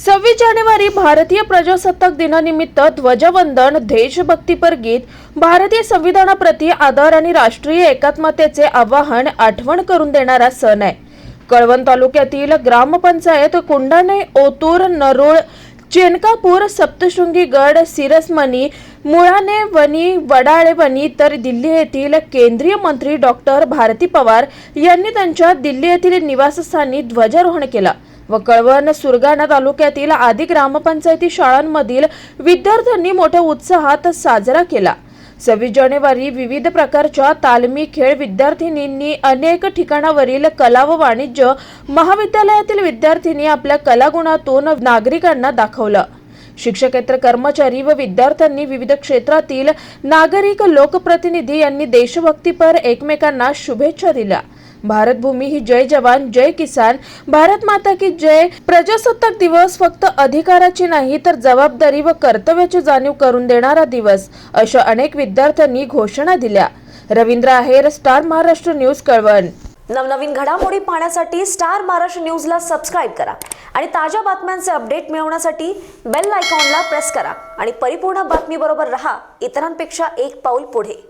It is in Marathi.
सव्वीस जानेवारी भारतीय प्रजासत्ताक दिनानिमित्त ध्वजवंदन देशभक्तीपर गीत भारतीय संविधानाप्रती आदर आणि राष्ट्रीय एकात्मतेचे आवाहन आठवण करून देणारा सण आहे. कळवण तालुक्यातील ग्रामपंचायत कुंडाणे ओतूर नरोळ चेनकापूर सप्तशृंगी गड सिरसमणी मुळाने वनी वडाळे वनी तर दिल्ली येथील केंद्रीय मंत्री डॉक्टर भारती पवार यांनी त्यांच्या दिल्ली येथील निवासस्थानी ध्वजारोहण केला. व कळवण सुरगाणा तालुक्यातील आदी ग्रामपंचायती शाळांमधील विद्यार्थ्यांनी मोठ्या उत्साहात साजरा केला. सव्वीस जानेवारी विविध प्रकारच्या तालमी खेळ विद्यार्थिनींनी अनेक ठिकाणावरील कला व वाणिज्य महाविद्यालयातील विद्यार्थिनी आपल्या कलागुणातून नागरिकांना दाखवलं. शिक्षकेतर कर्मचारी व विद्यार्थ्यांनी विविध क्षेत्रातील नागरिक लोकप्रतिनिधी यांनी देशभक्तीपर एकमेकांना शुभेच्छा दिल्या. भारतभूमी ही जय जवान जय किसान. भारत माता की जय. प्रजासत्ताक दिवस फक्त अधिकाराची नाही तर जबाबदारी व कर्तव्याची जाणीव करून देणारा दिवस अशा अनेक विद्यार्थ्यांनी घोषणा दिल्या. Ravindra Aher star Maharashtra news Kalwan. नवनवीन घडामोडी पाहण्यासाठी स्टार महाराष्ट्र न्यूजला सबस्क्राईब करा आणि ताज्या बातम्यांचे अपडेट मिळवण्यासाठी बेल आयकॉनला प्रेस करा. आणि परिपूर्ण बातमीबरोबर रहा इतरांपेक्षा एक पाऊल पुढे.